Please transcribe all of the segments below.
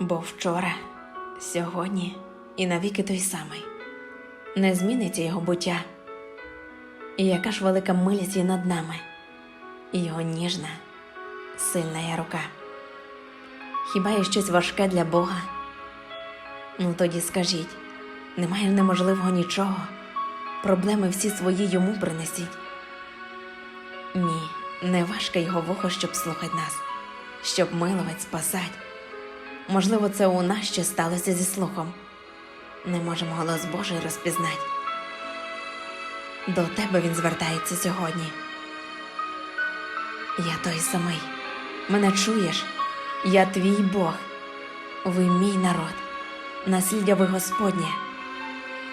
Бо вчора, сьогодні і навіки той самий не зміниться його буття. І яка ж велика милість є над нами, і його ніжна, сильна є рука. Хіба є щось важке для Бога? Ну тоді скажіть, немає неможливого нічого, проблеми всі свої йому принесіть. Ні, не важке його вухо, щоб слухать нас, щоб миловать, спасать. Можливо, це у нас ще сталося зі слухом. Не можемо голос Божий розпізнать. До тебе він звертається сьогодні. Я той самий. Мене чуєш? Я твій Бог. Ви мій народ, насліддя ви Господнє.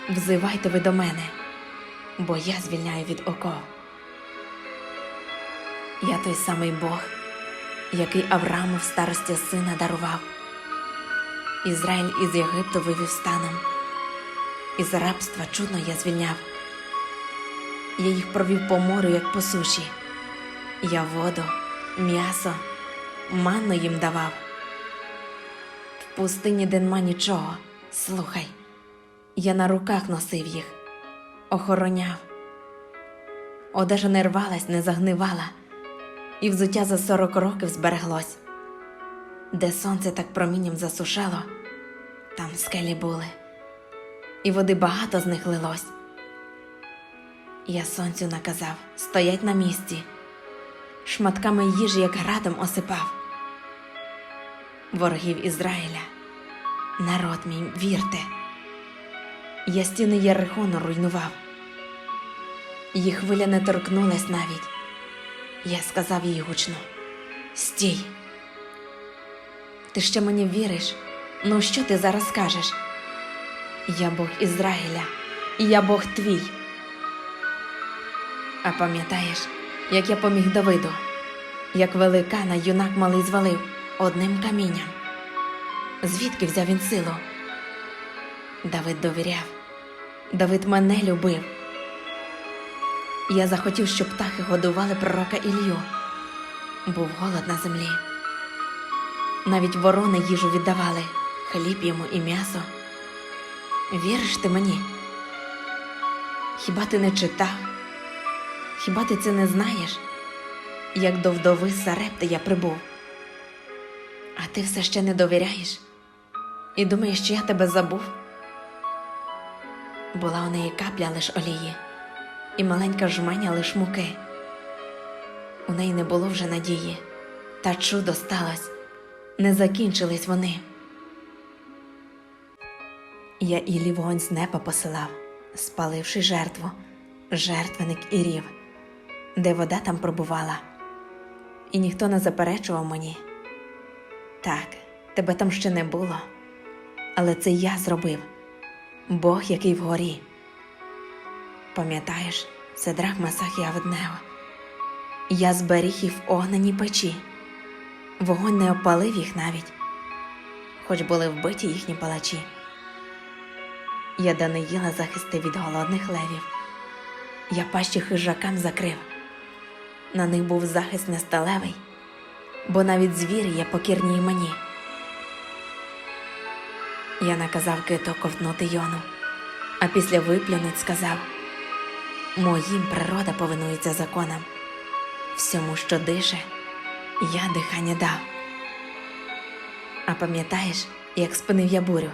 Взивайте ви до мене, бо я звільняю від оков. Я той самий Бог, який Аврааму в старості сина дарував. Ізраїль із Єгипту вивів станом, із рабства чудно я звільняв. Я їх провів по морю, як по суші. Я воду, м'ясо, манну їм давав. В пустині де нема нічого, слухай, я на руках носив їх, охороняв. Одежа не рвалась, не загнивала, і взуття за сорок років збереглось. Де сонце так промінням засушало, там скелі були, і води багато з них лилось. Я сонцю наказав стоять на місці, шматками їжі, як градом осипав. Ворогів Ізраїля, народ мій, вірте, я стіни Єрихону руйнував, їх хвиля не торкнулась навіть. Я сказав їй гучно: Стій! Ти ще мені віриш? Ну що ти зараз скажеш? Я Бог Ізраїля, і я Бог твій. А пам'ятаєш, як я поміг Давиду, як великана юнак малий звалив одним камінням? Звідки взяв він силу? Давид довіряв, Давид мене любив. Я захотів, щоб птахи годували пророка Ілью. Був голод на землі. Навіть ворони їжу віддавали, хліб йому і м'ясо. Віриш ти мені? Хіба ти не читав? Хіба ти це не знаєш? Як до вдови Сарепти я прибув. А ти все ще не довіряєш і думаєш, що я тебе забув? Була у неї капля лиш олії, і маленька жменя лиш муки. У неї не було вже надії, та чудо сталось, не закінчились вони. Я Іллі вогонь з неба посилав, спаливши жертву, жертвеник і рів, де вода там пробувала, і ніхто не заперечував мені. Так, тебе там ще не було, але це я зробив, Бог, який вгорі. Пам'ятаєш, це драх Масах і. Я зберіг їх в огненій печі, вогонь не опалив їх навіть, хоч були вбиті їхні палачі. Я Даниїла захистив від голодних левів. Я пащі хижакам закрив. На них був захист несталевий, бо навіть звірі є покірні мені. Я наказав кито ковтнути йону, а після виплюнуть сказав: Моїм природа повинується законам. Всьому, що дише, я дихання дав. А пам'ятаєш, як спинив я бурю?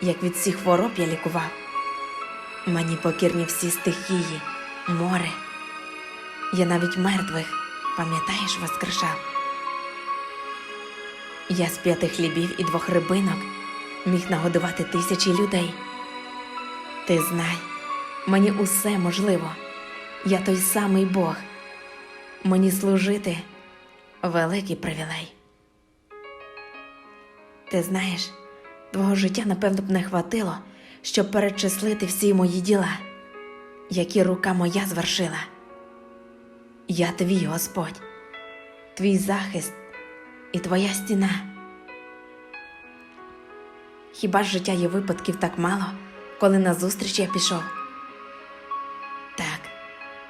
як від всіх хвороб я лікував. Мені покірні всі стихії, море. Я навіть мертвих, пам'ятаєш, воскрешав. Я з п'яти хлібів і двох рибинок міг нагодувати тисячі людей. Ти знай, мені усе можливо, я той самий Бог. Мені служити великий привілей. Ти знаєш, Твого життя, напевно, б не хватило, щоб перечислити всі мої діла, які рука моя звершила. Я твій Господь, твій захист і твоя стіна. Хіба ж життя є випадків так мало, коли назустріч я пішов? Так,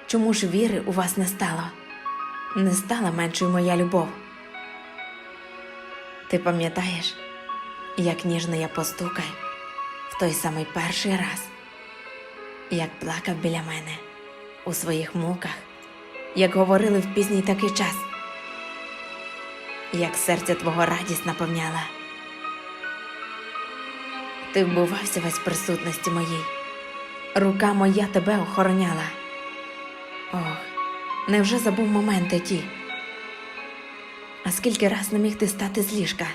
чому ж віри у вас не стало? Не стала меншою моя любов. Ти пам'ятаєш? як ніжно я постукай в той самий перший раз, як плакав біля мене у своїх муках, як говорили в пізній такий час, як серце твого радість наповняла. Ти вбувався весь присутності моїй, рука моя тебе охороняла. Ох, невже забув моменти ті? А скільки раз не міг ти стати з ліжка?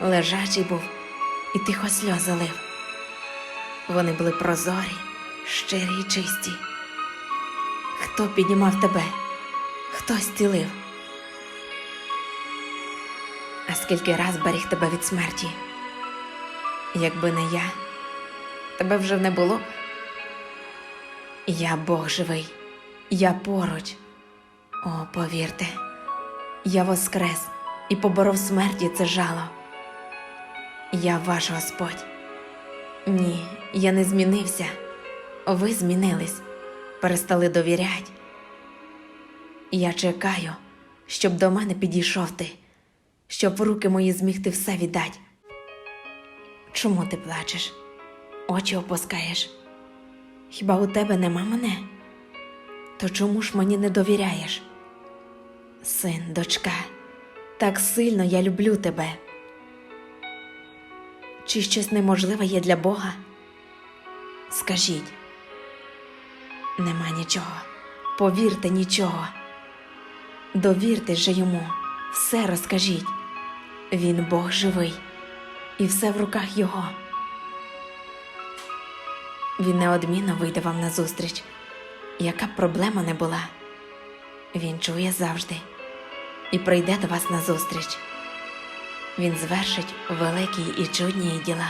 Лежачий був і тихо сльози лив. Вони були прозорі, щирі й чисті. Хто піднімав тебе, хто зцілив? А скільки раз беріг тебе від смерті? Якби не я, тебе вже не було. Я Бог живий, я поруч. О, повірте, я воскрес і поборов смерті це жало. Я ваш Господь. Ні, я не змінився. Ви змінились, перестали довірять. Я чекаю, щоб до мене підійшов ти, щоб в руки мої зміг ти все віддать. Чому ти плачеш? Очі опускаєш? Хіба у тебе нема мене? То чому ж мені не довіряєш? Син, дочка, так сильно я люблю тебе. Чи щось неможливе є для Бога? Скажіть, нема нічого, повірте нічого. Довірте же йому, все розкажіть. Він Бог живий, і все в руках Його. Він неодмінно вийде вам назустріч, яка б проблема не була. Він чує завжди і прийде до вас назустріч. Він звершить великі і чудні діла.